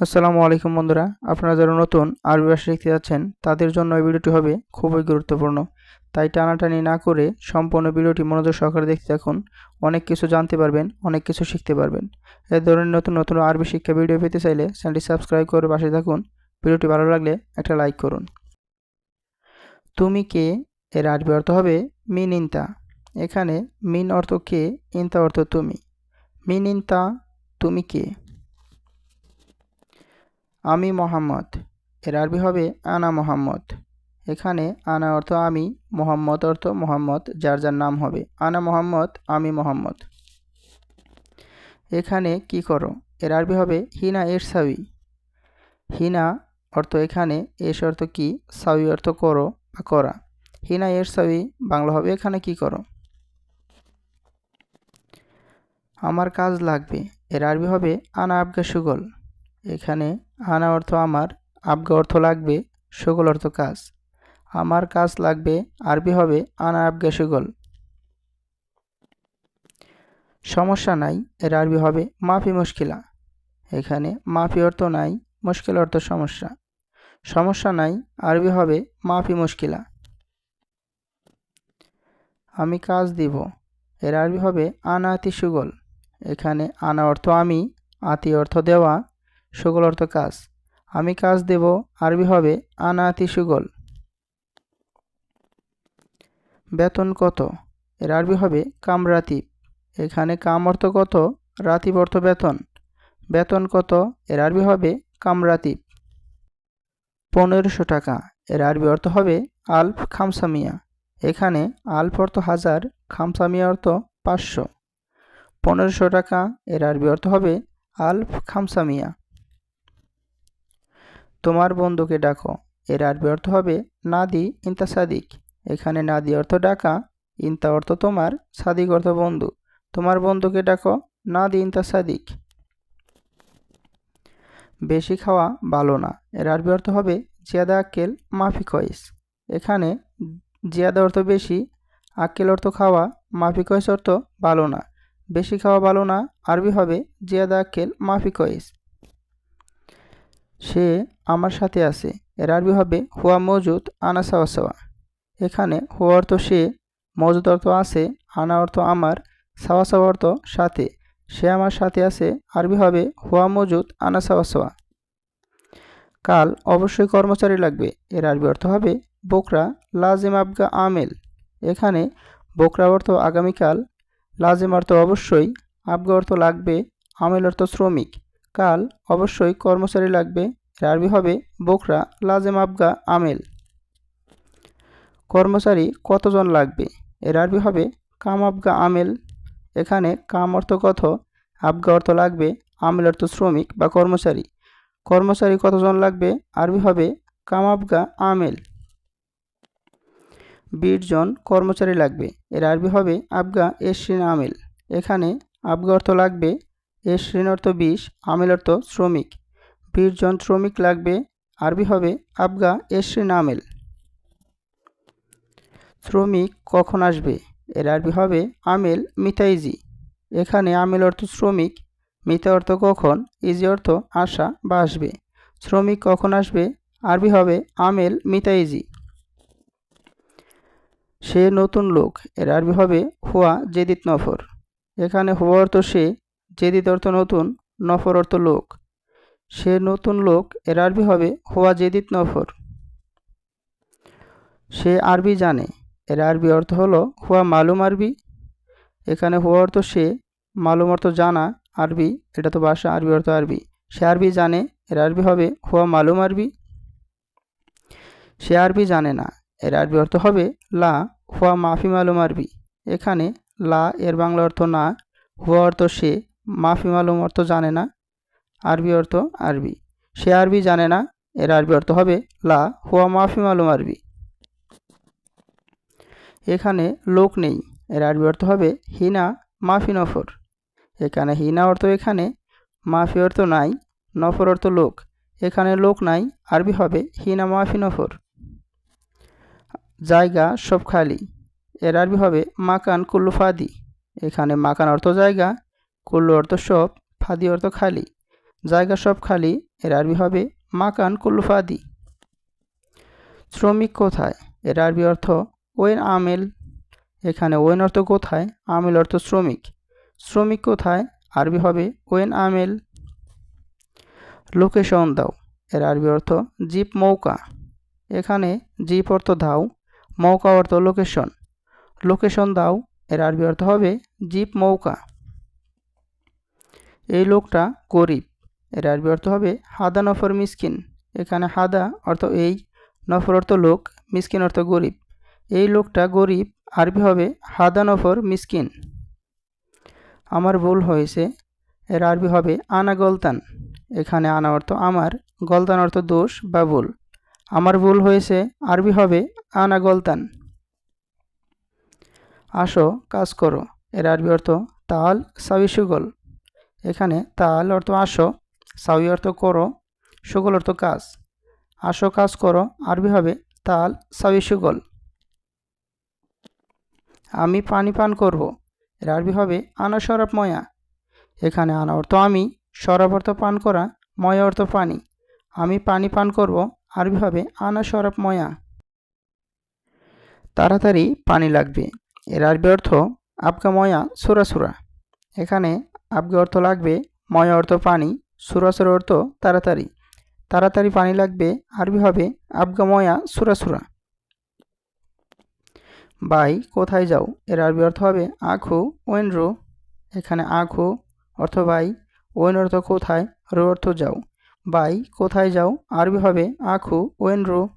আসসালামু আলাইকুম বন্ধুরা, আপনারা যারা নতুন আরবি ভাষা শিখতে যাচ্ছেন, তাদের জন্য এই ভিডিওটি হবে খুবই গুরুত্বপূর্ণ। তাই টানাটানি না করে সম্পূর্ণ ভিডিওটি মনোযোগ সহকারে দেখতে থাকুন, অনেক কিছু জানতে পারবেন, অনেক কিছু শিখতে পারবেন। এ ধরনের নতুন নতুন আরবি শিক্ষা ভিডিও পেতে চাইলে চ্যানেলটি সাবস্ক্রাইব করে পাশে থাকুন, ভিডিওটি ভালো লাগলে একটা লাইক করুন। তুমি কে? এর আরবি অর্থ হবে মিন ইনতা। এখানে মিন অর্থ কে, ইনতা অর্থ তুমি। মিন ইনতা, তুমি কে? আমি মোহাম্মদ। এর আরবি হবে আনা মোহাম্মদ। এখানে আনা অর্থ আমি, মোহাম্মদ অর্থ মোহাম্মদ, যার যার নাম হবে। আনা মোহাম্মদ, আমি মোহাম্মদ। এখানে কি করো? এর আরবি হবে হিনা এর সাউই। হিনা অর্থ এখানে, এস অর্থ কি? সাউই অর্থ করো বা করা। হিনা এর সাউই, বাংলা হবে এখানে কি করো? আমার কাজ লাগবে। এর আরবি হবে আনা আবগা সুগল। এখানে আনা অর্থ আমার, আবগা অর্থ লাগবে, সুগল অর্থ কাজ। আমার কাজ লাগবে, আরবি হবে, আনা আবগা সুগল। সমস্যা নাই, এর আরবি হবে, মাফি মুশকিলা। এখানে মাফি অর্থ নাই, মুশকিল অর্থ সমস্যা। সমস্যা নাই, আরবি হবে, মাফি মুশকিলা। আমি কাজ দিব, এর আরবি হবে আনা আতি সুগল। এখানে আনা অর্থ আমি, আতি অর্থ দেওয়া সুগল অর্থ কাজ। আমি কাজ দেব, আরবি হবে আনা আতি সুগল। বেতন কত? এর আরবি হবে কাম রাতিব। এখানে কাম অর্থ কত? রাতিব অর্থ বেতন। বেতন কত? এর আরবি হবে কাম রাতিব। পনেরোশো টাকা। এর আরবি অর্থ হবে আলফ খামসামিয়া। এখানে আলফ অর্থ হাজার, খামসামিয়া অর্থ পাঁচশো। পনেরোশো টাকা। এর আরবি অর্থ হবে আলফ খামসামিয়া। তোমার বন্ধুকে ডাকো। এর আরবি অর্থ হবে, নাদি ইন্তা সাদিক। এখানে নাদি অর্থ ডাকা, ইন্তা অর্থ তোমার, সাদিক অর্থ বন্ধু। তোমার বন্ধুকে ডাকো, নাদি ইন্তা সাদিক। বেশি খাওয়া ভালো না। এর আরবি অর্থ হবে, জিয়াদা আক্কেল, মাফি কয়েস এখানে জিয়াদা অর্থ বেশি, আক্কেল অর্থ খাওয়া, মাফি কয়েস অর্থ ভালো না। বেশি খাওয়া ভালো না, আরবি হবে, জিয়াদা আক্কেল, মাফি কয়েস সে আমার সাথে আছে। এর আরবি হবে হুয়া মজুদ আনা সাওয়া সাওয়া। এখানে হুয়া অর্থ সে, মজুদ অর্থ আছে, আনা অর্থ আমার, সাওয়া সাওয়া অর্থ সাথে। সে আমার সাথে আছে, আরবি হবে হুয়া মজুদ আনা সাওয়া সাওয়া। কাল অবশ্যই কর্মচারী লাগবে। এর আরবি অর্থ হবে বোকরা লাজিম আবগা আমেল। এখানে বোকরা অর্থ আগামীকাল, লাজিম অর্থ অবশ্যই, আবগা অর্থ লাগবে, আমেল অর্থ শ্রমিক। কাল অবশ্যই কর্মচারী লাগবে এর আরবি হবে বোকরা লাজেম আবগা আমেল। কর্মচারী কতজন লাগবে? এর আরবি হবে কাম আবগা আমেল। এখানে কাম অর্থ কত আবগা অর্থ লাগবে আমেল অর্থ শ্রমিক বা কর্মচারী। কর্মচারী কতজন লাগবে? আরবি হবে কাম আবগা আমেল। বিশ জন কর্মচারী লাগবে। এর আরবি হবে আবগা এশরিন আমেল। এখানে আবগা অর্থ লাগবে এশরিন অর্থ বিশ, আমেল অর্থ শ্রমিক। বিশ জন শ্রমিক লাগবে, আরবি হবে আবগা এশরিন আমেল শ্রমিক কখন আসবে? এর আরবি হবে আমেল মিতাইজি। এখানে আমেল অর্থ শ্রমিক, মিতা অর্থ কখন, ইজি অর্থ আসা বা আসবে। শ্রমিক কখন আসবে? আরবি হবে আমেল মিতাইজি। সে নতুন লোক, এর আরবি হবে হুয়া জেদিত নফর। এখানে হুয়া অর্থ সে জেদিত অর্থ নতুন, নফর অর্থ লোক। সে নতুন লোক, এর আরবি হবে হুয়া জেদিত নফর। সে আরবি জানে, এর আরবি অর্থ হলো হুয়া মালুম আরবি। এখানে হুয়া অর্থ সে, মালুম অর্থ জানা, আরবি, এটা তো ভাষা, আরবি অর্থ আরবি। সে আরবি জানে, এর আরবি হবে হুয়া মালুম আরবি। সে আরবি জানে না, এর আরবি অর্থ হবে লা, হুয়া মাফি মালুম আরবি। এখানে লা, এর বাংলা অর্থ না, হুয়া অর্থ সে, মাফি মালুম অর্থ জানে না। আরবি অর্থ আরবি। সে আরবি জানে না, এর আরবি অর্থ হবে লা, হুয়া মাফি মালুম আরবি। এখানে লোক নেই, এর আরবি অর্থ হবে হিনা, মাফি, নফর। এখানে হিনা অর্থ এখানে, মাফি অর্থ নাই, নফর অর্থ লোক। এখানে লোক নাই, আরবি হবে হিনা, মাফি, নফর। জায়গা সব খালি, এর আরবি হবে মাকান, কুল্লু, ফাদি। এখানে মাকান অর্থ জায়গা, কুল্লু অর্থ সব, ফাদি অর্থ খালি। জায়গা সব খালি, এর আরবি হবে মাকান কুল্লুফাদি শ্রমিক কোথায়? এর আরবি অর্থ ওয়েন আমেল। এখানে ওয়েন অর্থ কোথায়? আমেল অর্থ শ্রমিক। শ্রমিক কোথায়? আরবি হবে ওয়েন আমেল। লোকেশন দাও। এর আরবি অর্থ জিপ মৌকা। এখানে জিপ অর্থ দাও, মৌকা অর্থ লোকেশন। লোকেশন দাও, এর আরবি অর্থ হবে জিপ মৌকা। এই লোকটা গরিব। এর আরবি অর্থ হবে হাদা নফর মিসকিন। এখানে হাদা অর্থ এই, নফর অর্থ লোক, মিসকিন অর্থ গরিব। এই লোকটা গরিব, আরবি হবে হাদা নফর মিসকিন। আমার ভুল হয়েছে, এর আরবি হবে আনা গলতান। এখানে আনা অর্থ আমার, গলতান অর্থ দোষ বা ভুল। আমার ভুল হয়েছে, আরবি হবে আনা গলতান। আসো, কাজ করো। এর আরবি অর্থ তাল, সাবি সুগল। এখানে তাল অর্থ আসো সাবি অর্থ করো, সুগল অর্থ কাজ। আসো কাজ করো, আরবি হবে তাল সাবি সুগল। আমি পানি পান করব, এর আরবি হবে আনা শরাব ময়া। এখানে আনা অর্থ আমি শরাব অর্থ পান করা, ময়া অর্থ পানি। আমি পানি পান করব, আরবি হবে আনা শরাব ময়া। তাড়াতাড়ি পানি লাগবে, এর আরবি অর্থ আবগা ময়া, সুরা সুরা। এখানে আবগা অর্থ লাগবে ময়া অর্থ পানি সুরা সুরা অর্থ তাড়াতাড়ি। তাড়াতাড়ি পানি লাগবে, আরবি হবে আবগাময়া সুরাসুরা। সুরা সুরা বাই কোথায় যাও? এর আরবি অর্থ হবে আখু ওয়েন রো এখানে আখু অর্থ বাই ওয়েন অর্থ কোথায়? রো অর্থ যাও। বাই কোথায় যাও? আরবি হবে আখু ওয়েন রো